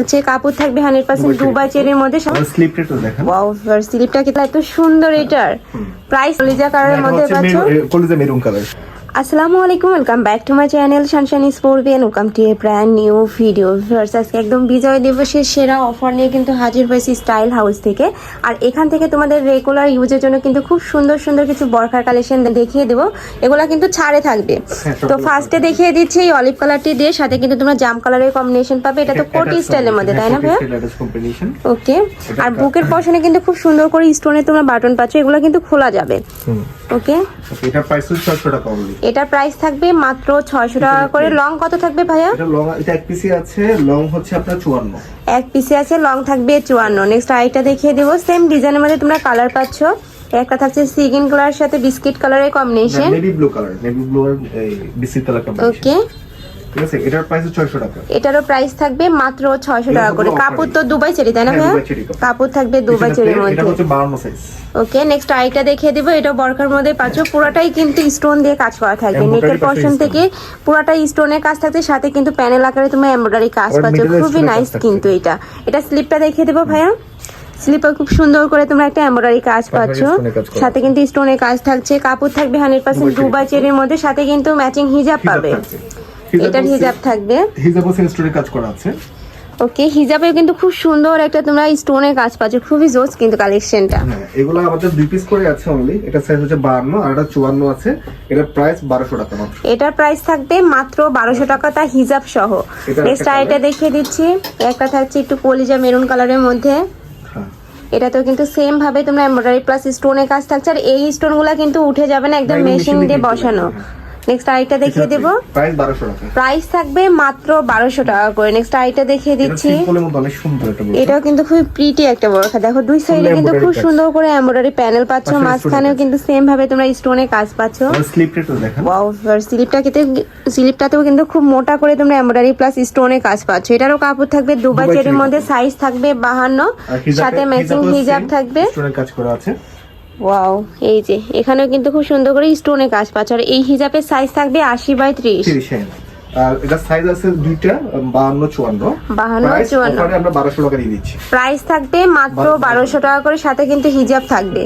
হচ্ছে কাপড় থাকবে হান্ড্রেড পার্সেন্ট দুবাই চেনের মধ্যে স্লিপটা তো দেখেন। স্লিপটা কিন্তু এত সুন্দর এটার। প্রাইস কলিজা কালারের মধ্যে পাচ্ছ? কলিজা মেরুন কালার। আসসালামু আলাইকুম welcome back to my channel সানশান sport Beant welcome to a brand new video viewers আজকে একদম বিজয় দিবসের সেরা অফার নিয়ে কিন্তু হাজির হয়েছি স্টাইল হাউস থেকে। আর এখান থেকে তোমাদের রেগুলার ইউজের জন্য কিন্তু খুব সুন্দর সুন্দর কিছু বরখার কালেকশন দেখিয়ে দেবো। এগুলো কিন্তু ছাড়ে থাকবে। হ্যাঁ, তো ফার্স্টে দেখিয়ে দিচ্ছি এই অলিভ কালারটি দিয়ে সাথে কিন্তু তোমরা জাম কালারের কম্বিনেশন পাবে। এটা তো কোটি স্টাইলের মধ্যে তাই না ভাইয়া? ওকে আর বুকের পশনে কিন্তু খুব সুন্দর করে স্টোনে তোমরা বাটন পাচ্ছ এগুলো কিন্তু খোলা যাবে। ওকে এটা প্রাইস হচ্ছে 600 টাকা এটার প্রাইস থাকবে মাত্র ছয়শো টাকা করে। লং কত থাকবে ভাইয়া? এটা লং এটা এক পিসি আছে লং হচ্ছে আপনার 54 এক পিসি আছে লং থাকবে চুয়ান্ন। নেক্সট আরেকটা দেখিয়ে দেবো। সেম ডিজাইনের মধ্যে তোমরা কালার পাচ্ছ। একটা থাকছে সিগিন কালার সাথে বিস্কিট কালারের combination navy blue colour navy blue আর বিস্কিট কালার কম্বিনেশন ওকে ঠিক আছে? এটার প্রাইস 600 টাকা। এটারও প্রাইস থাকবে মাত্র টাকা করে। কাপড় তো দুবাই চেরি তাই না হ্যাঁ, কাপড়। থাকবে দুবাই চেরির এটা মধ্যে। হচ্ছে 52 সাইজ ওকে নেক্সট আরেকটা দেখিয়ে দিব। এটা বরকার মধ্যে পাচ্ছ। পুরাটাই কিন্তু স্টোন দিয়ে কাজ করা থাকবে নেকের থেকে পুরাটাই স্টোনের কাজ সাথে কিন্তু প্যানেল আকারে তুমি এমব্রয়ডারি কাজ পাচ্ছ। খুবই নাইস কিন্তু এটা। এটা স্লিপটা দেখিয়ে দেবো ভাইয়া। স্লিপে খুব সুন্দর করে তোমরা একটা এমব্রয়ডারি কাজ পাচ্ছ। সাথে কিন্তু স্টোনের কাজ থাকছে। কাপড় থাকবে হান্ড্রেড পার্সেন্ট দুবাই চেরির মধ্যে। সাথে কিন্তু ম্যাচিং হিজাব পাবে। এটার হিজাব থাকবে। হিজাব হচ্ছে স্টোরে কাজ করা আছে। ওকে হিজাবেও কিন্তু খুব সুন্দর একটা তোমরা স্টোনের কাজ পাচ্ছ। খুবই জোস কিন্তু কালেকশনটা হ্যাঁ এগুলো আমাদের দুই পিস করে আছে অনলি এটা সাইজ হচ্ছে 52 আর এটা 54 আছে। এটার প্রাইস 1200 টাকা মাত্র। এটার প্রাইস থাকবে মাত্র বারোশো টাকা তা হিজাব সহ। এটা নেক্সট আইটা দেখিয়ে দিচ্ছি। একটা থাকছে একটু কলিজা মেরুন কালারের মধ্যে। এটা তো কিন্তু সেম ভাবে তোমরা এমব্রয়ডারি প্লাস স্টোনের কাজ থাকছে। আর এই স্টোনগুলো কিন্তু উঠে যাবে না একদম মেশিন দিয়ে দিয়ে বসানো। নেক্সট আইটা দেখিয়ে দেবো। প্রাইস 1200 টাকা। প্রাইস থাকবে মাত্র বারোশো টাকা করে। নেক্সট আইটা দেখিয়ে দিচ্ছি। অনেক সুন্দর একটা এটাও কিন্তু খুব প্রিটি একটা বরখা দেখো দুই সাইডে কিন্তু খুব সুন্দর করে এমব্রয়ডারি প্যানেল পাচ্ছ। মাঝখানেও কিন্তু সেম ভাবে তোমরা স্টোনের কাজ পাচ্ছ। স্লিপটা তো দেখেন। ওয়াও স্লিপটা কিন্তু স্লিপটাতেও কিন্তু খুব মোটা করে তোমরা এমব্রয়ডারি প্লাস স্টোনে কাজ পাচ্ছ। এটারও কাপড় থাকবে দুবাই চেরির মধ্যে সাইজ থাকবে বাহান্ন। আর হিজাবে- সাথে ম্যাচিং হিজাব থাকবে। স্টোনের কাজ করা আছে। ওয়াও এই যে, এখানেও কিন্তু খুব সুন্দর করে স্টোনে কাজ পাচ্ছে। আর এই হিজাবের সাইজ থাকবে আশি বাই ত্রিশ। 30 হ্যাঁ। আর এটা সাইজ আছে দুইটা 52 54 52, 54 আমরা 1200 টাকা দিয়ে দিচ্ছি। প্রাইস থাকবে মাত্র বারোশো টাকা। করে সাথে কিন্তু হিজাব থাকবে।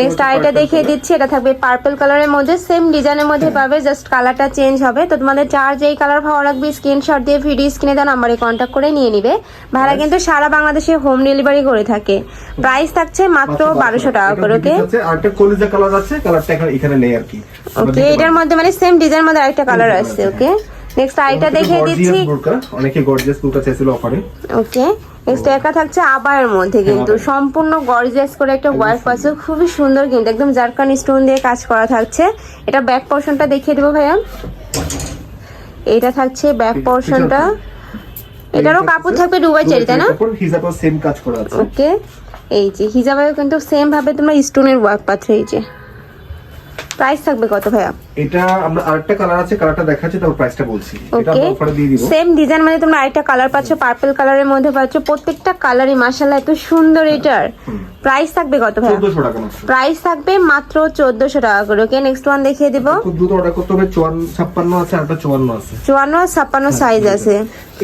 নেক্সট তোমার আইটা দেখিয়ে দিচ্ছি এটা থাকবে পার্পল কালারের মধ্যে সেম ডিজাইনের মধ্যে পাবে জাস্ট কালারটা চেঞ্জ হবে। তো তোমাদের চার যেই কালার ভালো লাগবে স্ক্রিনশট দিয়ে ভিডিও স্ক্রিনে দেওয়া নাম্বারে কন্ট্যাক্ট করে নিয়ে নিবে। ভাড়া কিন্তু সারা বাংলাদেশে হোম ডেলিভারি করে থাকে। প্রাইস থাকছে মাত্র বারোশো টাকা করে ওকে আর একটা কলিজা কালার আছে কালারটা এখানে নেই আর কি। ওকে এটার মধ্যে মানে সেম ডিজাইনের মধ্যে আরেকটা কালার আছে, ওকে নেক্সট আইটা দেখিয়ে দিচ্ছি। অনেকে গর্জিয়াস বুরকা চাইছিল অফারে ওকে নেক্সট একটা থাকছে আবায়ের মধ্যে কিন্তু সম্পূর্ণ গর্জিয়াস করে একটা ওয়ার্ক পাচ্ছে খুবই সুন্দর কিন্তু একদম জারকান স্টোন দিয়ে কাজ করা থাকছে। এটা ব্যাক পোর্শনটা দেখিয়ে দেবো ভাইয়া। এটা থাকছে ব্যাক পোর্শনটা এটারও কাপড় থাকবে দুবাই চেরি তাই না? হিসাবে সেম কাজ করা আছে। ওকে এই যে হিজাবেও কিন্তু সেম ভাবে তোমরা স্টোনের ওয়ার্ক পাচ্ছ এই যে। প্রাইস থাকবে কত ভাইয়া? এটা আমরা আরেকটা কালার আছে কালারটা দেখাচ্ছি তারপর প্রাইসটা বলছি। এটা আমরা অফারে দিয়ে দিব। সেম ডিজাইন মানে তোমরা আরেকটা কালার পাচ্ছ পার্পল কালারের মধ্যে পাচ্ছ প্রত্যেকটা কালারই মাশাআল্লাহ এত সুন্দর এটার। প্রাইস থাকবে কত ভাইয়া? 1400 টাকা মাত্র। প্রাইস থাকবে মাত্র চোদ্দশো টাকা করে ওকে নেক্সট ওয়ান দেখিয়ে দিব। দ্রুত অর্ডার করতে হবে 54 56 আছে আর 54 আছে। চুয়ান্ন আর ছাপ্পান্ন সাইজ আছে।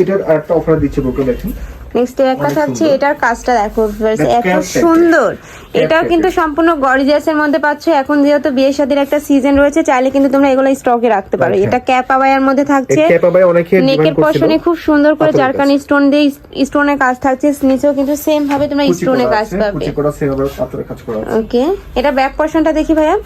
এটার আরেকটা অফার দিচ্ছে বুকে দেখেন। নেক্সট একটা থাকছে এটার কাজটা দেখো এত সুন্দর। এটাও কিন্তু সম্পূর্ণ গর্জিয়াসের মধ্যে পাচ্ছ। এখন যেহেতু বিয়ে শাদীর একটা সিজন রয়েছে চাইলে কিন্তু তোমরা এগুলো স্টকে রাখতে পারো। আচ্ছা। এটা ক্যাপ আবায়ার মধ্যে থাকছে। নেকের। পশনে খুব সুন্দর করে জারকানি স্টোন দিয়ে স্টোনের কাজ থাকছে। নিচেও কিন্তু সেম ভাবে তোমরা স্টোনের কাজ পাবে। ওকে এটা ব্যাক পশনটা দেখি ভাইয়া।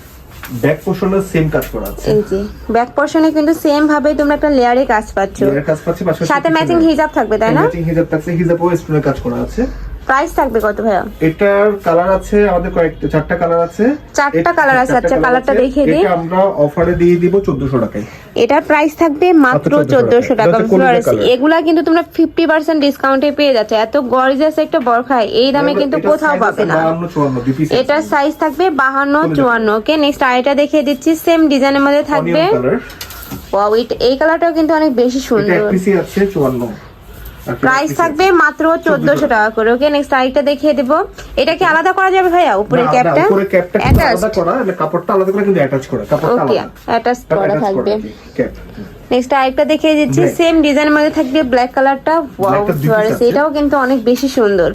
ব্যাক পোর্শনে সেম কাজ করা আছে। এই যে ব্যাক পোর্শনে কিন্তু সেম ভাবে তোমরা একটা লেয়ারে কাজ পাচ্ছ। লেয়ারে কাজ পাচ্ছ সাথে ম্যাচিং হিজাব থাকবে তাই না? ম্যাচিং হিজাব থাকছে হিজাবও স্টোনের কাজ করা আছে। প্রাইস থাকবে কত ভাইয়া? এটার কালার আছে আমাদের কয়েকটা চারটা কালার আছে। চারটা এট- colour আছে, আচ্ছা, আছে। দেখিয়ে দিই। এটা আমরা অফারে দিয়ে দিব 1400 টাকায়। এটার প্রাইস থাকবে মাত্র মাত্র 1400 টাকা। এটা। এগুলা কিন্তু তোমরা ফিফটি পার্সেন্ট ডিসকাউন্টে পেয়ে যাচ্ছ। এত গর্জিয়াস একটা বরখায়। এই দামে কিন্তু কোথাও পাবে না। 52 54। এটার সাইজ থাকবে বাহান্ন কলিজা চুয়ান্ন ওকে নেক্সট আরেকটা দেখিয়ে দিচ্ছি সেম ডিজাইনের মধ্যে থাকবে। it- এই কালারটাও কিন্তু অনেক বেশি সুন্দর এক পিসি আছে 54 আর প্রাইস থাকবে মাত্র চোদ্দশো টাকা করে ওকে নেক্সট আরেকটা দেখিয়ে দেবো। এটা কি আলাদা করা যাবে ভাইয়া? উপরের ক্যাপটা? উপরে ক্যাপটা আলাদা করা মানে কাপড়টা আলাদা করে কিন্তু অ্যাটাচ করা কাপড়টা ওকে আলাদা। অ্যাটাচ করা থাকবে। ক্যাপ নেক্সট আরেকটা দেখিয়ে দিচ্ছি সেম ডিজাইনের মধ্যে থাকবে ব্ল্যাক কালারটা ওয়াও। এটাও কিন্তু অনেক বেশি সুন্দর।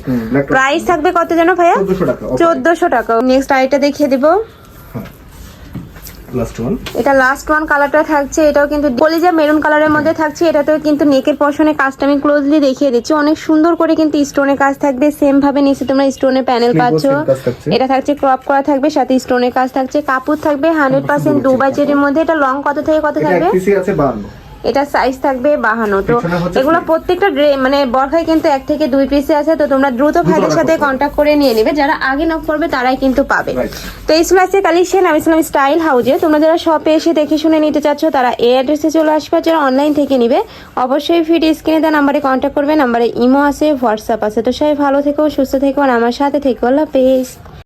প্রাইস থাকবে কত জানো ভাইয়া? চোদ্দশো টাকা চোদ্দশো টাকা। নেক্সট আরেকটা দেখিয়ে দিব। লাস্ট ওয়ান এটা লাস্ট ওয়ান কালারটা থাকছে এটাও কিন্তু কলিজা মেরুন কালারের মধ্যে থাকছে এটাতেও কিন্তু নেকের পশনে কাজটা আমি ক্লোজলি দেখিয়ে দিচ্ছি। অনেক সুন্দর করে কিন্তু স্টোনের কাজ থাকবে সেম ভাবে নিচে তোমরা স্টোনের প্যানেল পাচ্ছ। এটা থাকছে ক্রপ করা থাকবে সাথে স্টোনের কাজ থাকছে। কাপড় থাকবে হান্ড্রেড পার্সেন্ট দু বাজেটের মধ্যে এটা লং কত থেকে কত থাকবে? আছে বান্ন এটা সাইজ থাকবে বাহানো তো এগুলো প্রত্যেকটা মানে বরখায় কিন্তু এক থেকে দুই পিসে আছে তো তোমরা দ্রুত ভাইদের সাথে কন্ট্যাক্ট করে নিয়ে নেবে। যারা আগে নক করবে তারাই কিন্তু পাবে। তো এই ছিল আজকে কালেকশন আমি ছিলাম স্টাইল হাউজে তোমরা যারা শপে এসে দেখে শুনে নিতে চাচ্ছ তারা এই অ্যাড্রেসে চলে আসবে। যারা অনলাইন থেকে নিবে অবশ্যই ফিড স্ক্রিনে দেওয়া নাম্বারে কন্ট্যাক্ট করবে। নাম্বারে ইমো আছে হোয়াটসঅ্যাপ আছে। তো সবাই ভালো থেকো সুস্থ থেকো আর আমার সাথে থেকো। আল্লাহ হাফেজ।